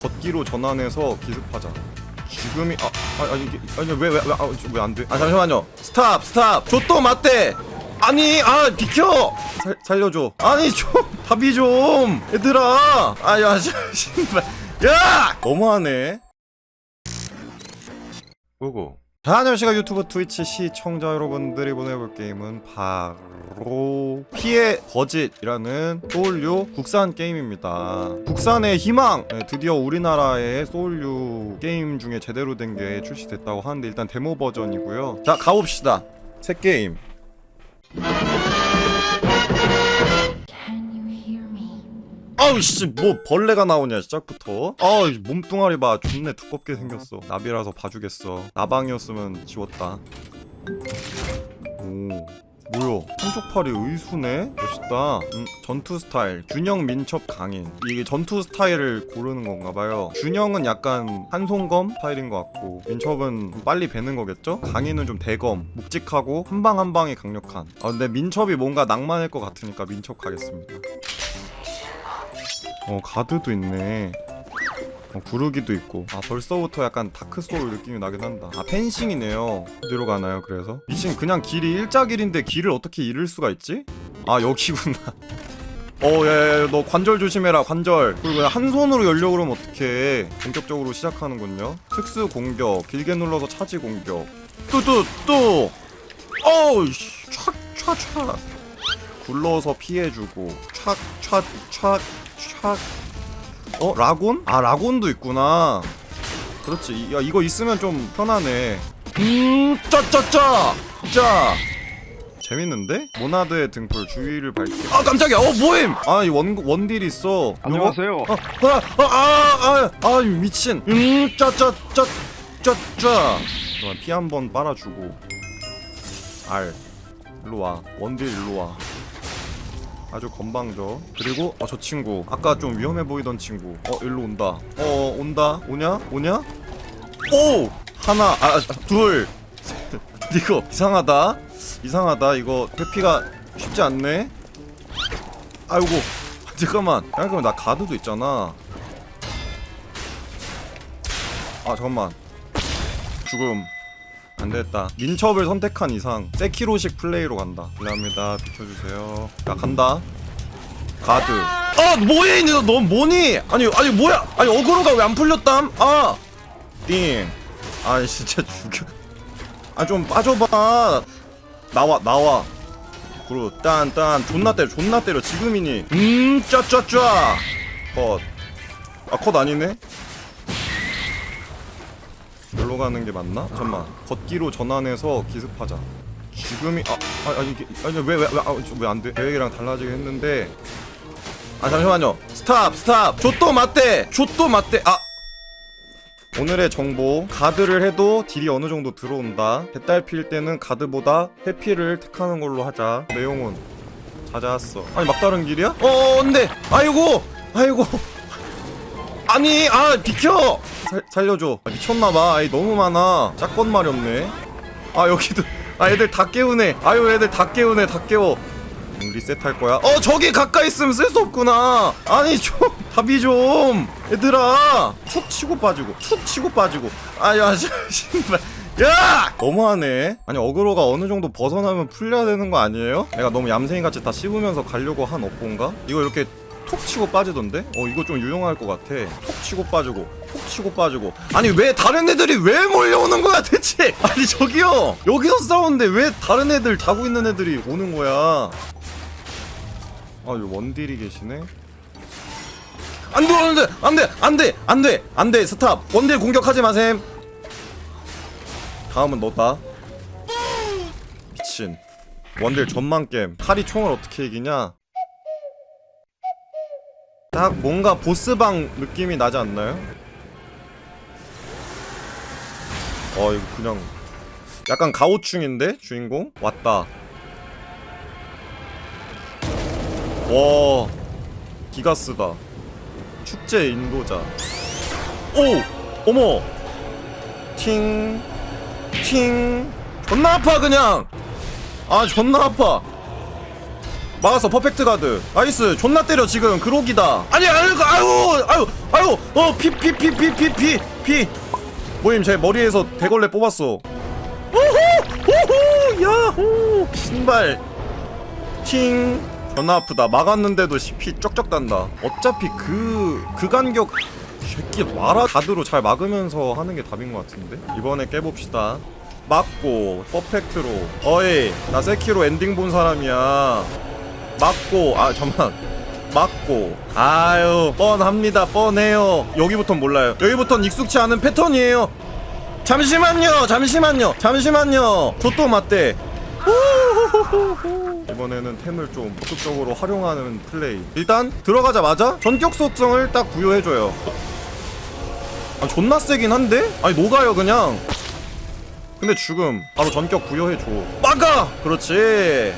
걷기로 전환해서 기습하자. 지금이 아, 아 아니 아니 왜왜왜안 돼? 아 잠시만요. 스탑 스탑. 저또 맞대. 아니 아 비켜. 살 살려줘. 아니 좀 답이 좀 얘들아. 아야 신발. 야 너무하네. 뭐고? 자, 안녕하십니까 유튜브 트위치 시청자 여러분들이 보내볼 게임은 바로 피해 거짓이라는 소울류 국산 게임입니다. 국산의 희망! 네, 드디어 우리나라의 소울류 게임 중에 제대로 된 게 출시됐다고 하는데 일단 데모 버전이고요. 자 가봅시다. 새 게임. 아우 씨뭐 벌레가 나오냐 시작부터. 아우 몸뚱아리 봐. 존내 두껍게 생겼어. 나비라서 봐주겠어. 나방이었으면 지웠다. 오 뭐야? 한쪽팔이 의수네? 멋있다. 음, 전투 스타일. 균형 민첩 강인. 이게 전투 스타일을 고르는 건가봐요. 균형은 약간 한송검 스타일인 것 같고 민첩은 빨리 베는 거겠죠? 강인은 좀 대검 묵직하고 한 방 한 방이 강력한. 아 근데 민첩이 뭔가 낭만일 것 같으니까 민첩 가겠습니다 어 가드도 있네. 어 구르기도 있고. 아 벌써부터 약간 다크소울 느낌이 나긴 한다. 아 펜싱이네요. 어디로 가나요 그래서? 미친 그냥 길이 일자길인데 길을 어떻게 잃을 수가 있지? 아 여기구나. 어야야야 너 관절 조심해라 관절. 그리고 한 손으로 열려고 그러면 어떡해. 본격적으로 시작하는군요. 특수 공격. 길게 눌러서 차지 공격. 또 또또 어우 촥촥촥 굴러서 피해주고. 촥촥촥 촥. 어 라곤? 아 라곤도 있구나. 그렇지. 이- 야 이거 있으면 좀 편하네. 음, 짜짜짜. 짜. 재밌는데? 모나드의 등불 주위를 밝히. 아 깜짝이야. 어 모임. 아원 원딜 있어. 안녕하세요. 아아아아 아, 아, 미친. 음 짜짜짜 짜짜. 잠깐 피한 번 빨아주고. 알. 일로 와. 원딜 일로 와. 아주 건방져. 그리고 어, 저 친구 아까 좀 위험해 보이던 친구. 어 일로 온다. 어 온다. 오냐? 오냐? 오 하나 아둘 이거 이상하다. 이상하다. 이거 회피가 쉽지 않네. 아이고 잠깐만. 잠깐만 나 가드도 있잖아. 아 잠깐만. 죽음. 안 됐다. 민첩을 선택한 이상 세키로식 플레이로 간다. 감사합니다. 비켜주세요. 야 간다. 가드. 아 뭐야 너, 너 뭐니? 아니 아니 뭐야? 아니 어그로가 왜 안 풀렸담? 아 띵. 아 진짜 죽여. 아 좀 빠져봐. 나와 나와. 그리고 딴딴 존나 때려 존나 때려 지금이니. 음 짜짜짜. 컷. 아컷 아니네? 여기로 가는 게 맞나? 잠만. 걷기로 전환해서 기습하자. 지금이 아, 아 아니 이게 아니 왜왜왜왜안 돼? 계획이랑 달라지긴 했는데. 아 잠시만요. 스탑 스탑. 조또 맞대. 조또 맞대. 아. 오늘의 정보. 가드를 해도 딜이 어느 정도 들어온다. 배달 필 때는 가드보다 회피를 택하는 걸로 하자. 내용은 찾아왔어. 아니 막다른 길이야? 어 근데 아이고 아이고 아니 아 비켜! 살, 살려줘. 아, 미쳤나봐. 아이 너무 많아. 짝건 말이 없네. 아 여기도. 아 애들 다 깨우네. 아유 애들 다 깨우네. 다 깨워. 음, 리셋할 거야. 어 저기 가까이 있으면 쓸 수 없구나. 아니 좀 답이 좀. 얘들아 툭 치고 빠지고 툭 치고 빠지고. 아야 신발. 야! 너무하네. 아니 어그로가 어느 정도 벗어나면 풀려야 되는 거 아니에요? 내가 너무 얌생이같이 다 씹으면서 가려고 한 업보인가? 이거 이렇게 톡 치고 빠지던데? 어 이거 좀 유용할 것 같아. 톡 치고 빠지고 톡 치고 빠지고. 아니 왜 다른 애들이 왜 몰려오는 거야 대체? 아니 저기요. 여기서 싸우는데 왜 다른 애들 자고 있는 애들이 오는 거야? 아 여기 원딜이 계시네? 안돼 안돼 안돼 안돼 안돼 안돼. 스탑. 원딜 공격하지 마셈. 다음은 너다. 미친. 원딜 전망 게임. 칼이 총을 어떻게 이기냐 딱 뭔가 보스방 느낌이 나지 않나요? 어 이거 그냥 약간 가오충인데? 주인공? 왔다. 와 기가스다. 축제 인도자. 오! 어머! 팅 팅. 존나 아파 그냥! 아 존나 아파 막았어 퍼펙트 가드. 나이스 존나 때려 지금. 그록이다. 아니 아유 아유 아유 아유. 어피 피 피 피 피 피피. 모임 제 머리에서 대걸레 뽑았어. 오호 오호 야호. 신발. 팅. 존나 아프다. 막았는데도 피 쩍쩍 단다. 어차피 그 그 간격 새끼 마라 가드로 잘 막으면서 하는 게 답인 것 같은데? 이번에 깨봅시다. 맞고 퍼펙트로. 어이 나 세키로 엔딩 본 사람이야 맞고 아 잠만. 맞고. 아유 뻔합니다. 뻔해요. 여기부턴 몰라요. 여기부턴 익숙치 않은 패턴이에요. 잠시만요. 잠시만요. 잠시만요. 저또 맞대. 이번에는 템을 좀 적극적으로 활용하는 플레이. 일단 들어가자마자 전격 속성을 딱 부여해줘요. 아 존나 세긴 한데? 아니 녹아요 그냥. 근데 죽음. 바로 전격 부여해줘. 막아! 그렇지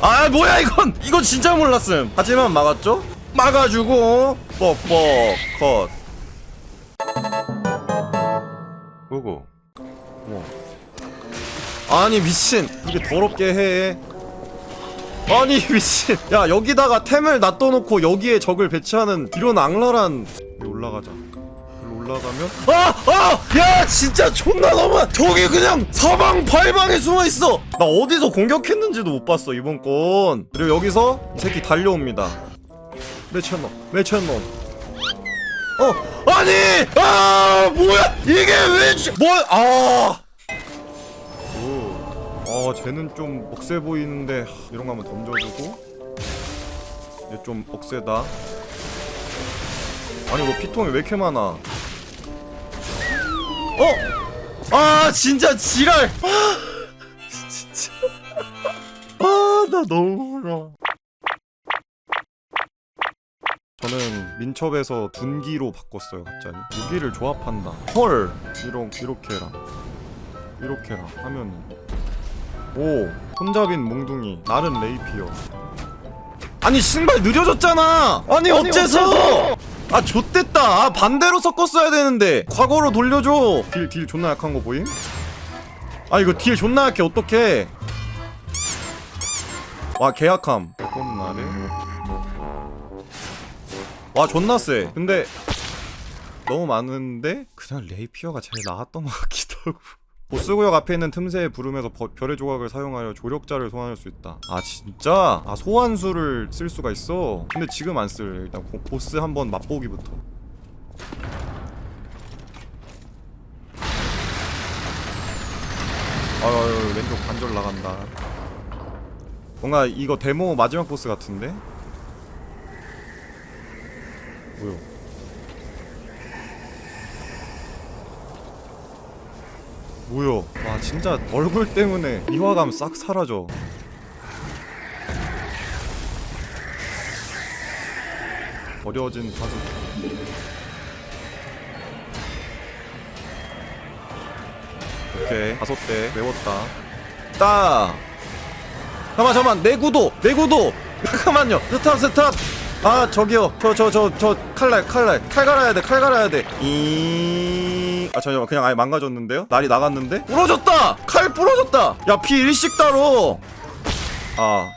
아 뭐야 이건. 이건 진짜 몰랐음. 하지만 막았죠? 막아주고. 뻑뻑. 컷. 뭐고 뭐. 아니 미친. 이게 더럽게 해. 아니 미친. 야 여기다가 템을 놔둬놓고 여기에 적을 배치하는 이런 악랄한. 올라가자 올라가면? 아! 아! 야 진짜 존나 너무 저기 그냥 사방팔방에 숨어있어. 나 어디서 공격했는지도 못 봤어 이번 건. 그리고 여기서 이 새끼 달려옵니다. 매천놈 매천놈 어 아니! 아 뭐야? 이게 왜뭐아! 어, 쟤는 좀 억세 보이는데 하, 이런 거 한번 던져주고. 얘 좀 억세다. 아니 뭐 피통이 왜 이렇게 많아 어? 아 진짜 지랄. 아, 진짜. 아나 너무 울어 저는 민첩에서 둔기로 바꿨어요 갑자기. 무기를 조합한다. 헐! 이렇게 이렇게 해라. 이렇게 해라. 하면은. 오! 혼잡인 몽둥이. 나른 레이피어. 아니 신발 느려졌잖아! 아니, 어째서 아 좆됐다. 아 반대로 섞었어야 되는데. 과거로 돌려줘. 딜 딜 존나 약한 거 보임? 아 이거 딜 존나 약해. 어떡해? 와 개약함. 꽃날에? 와 존나 세 근데 너무 많은데? 그냥 레이피어가 제일 나았던 것 같기도 하고 보스구역 앞에 있는 틈새에 부르면서 버- 별의 조각을 사용하여 조력자를 소환할 수 있다. 아 진짜? 아 소환수를 쓸 수가 있어? 근데 지금 안 쓸. 일단 보, 보스 한번 맛보기부터. 아유 왼쪽 관절 나간다. 뭔가 이거 데모 마지막 보스 같은데? 뭐요? 뭐야? 와 진짜 얼굴 때문에 미화감 싹 사라져. 어려워진 다섯. 오케이 다섯 대 메웠다. 따. 잠깐만 잠깐만 내구도 내구도 잠깐만요 스탑 스탑. 아 저기요 저 저 저 저 칼날 칼날 칼 갈아야 돼칼 갈아야 돼. 이. 아 잠깐만 그냥 아예 망가졌는데요? 날이 나갔는데? 부러졌다! 칼 부러졌다! 야 피 일식 따로! 아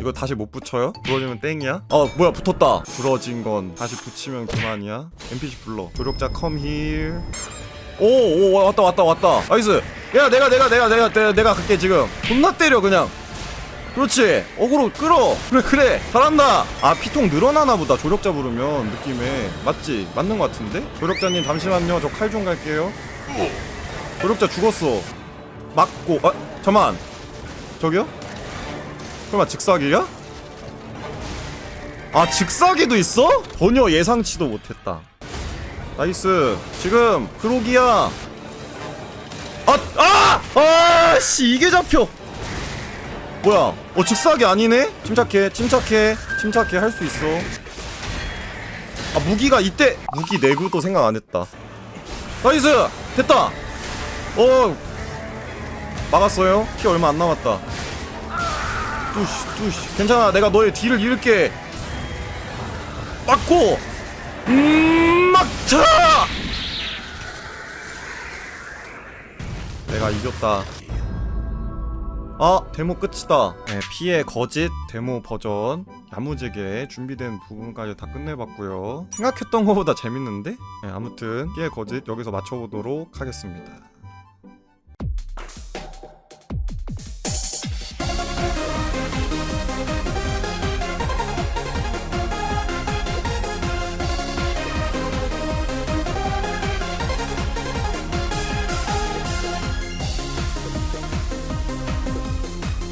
이거 다시 못 붙여요? 부러지면 땡이야? 어 뭐야 붙었다 부러진 건 다시 붙이면 그만이야 NPC 불러 조력자 컴 힐 오오 왔다 왔다 왔다 나이스 야 내가 내가 내가 내가 내가, 내가 갈게 지금 존나 때려 그냥 그렇지. 어그로 끌어. 그래 그래. 잘한다. 아 피통 늘어나나 보다 조력자 부르면. 느낌에. 맞지? 맞는 것 같은데? 조력자님 잠시만요. 저 칼 좀 갈게요. 조력자 죽었어. 맞고 아 잠만. 저기요? 설마 즉사기야? 아 즉사기도 있어? 전혀 예상치도 못했다. 나이스. 지금 크로기야. 아! 아! 아! 씨 이게 잡혀 뭐야? 어 즉사기 아니네? 침착해 침착해 침착해 할 수 있어. 아 무기가 이때 무기 내구도 생각 안 했다. 나이스! 됐다! 어 막았어요? 피 얼마 안 남았다. 뚜시 뚜시. 괜찮아 내가 너의 뒤를 이을게. 막고! 음 막타 내가 이겼다 아 데모 끝이다. 네, 피해 거짓 데모 버전. 야무지게 준비된 부분까지 다 끝내봤고요. 생각했던 것보다 재밌는데? 네, 아무튼 피해 거짓 여기서 맞춰보도록 하겠습니다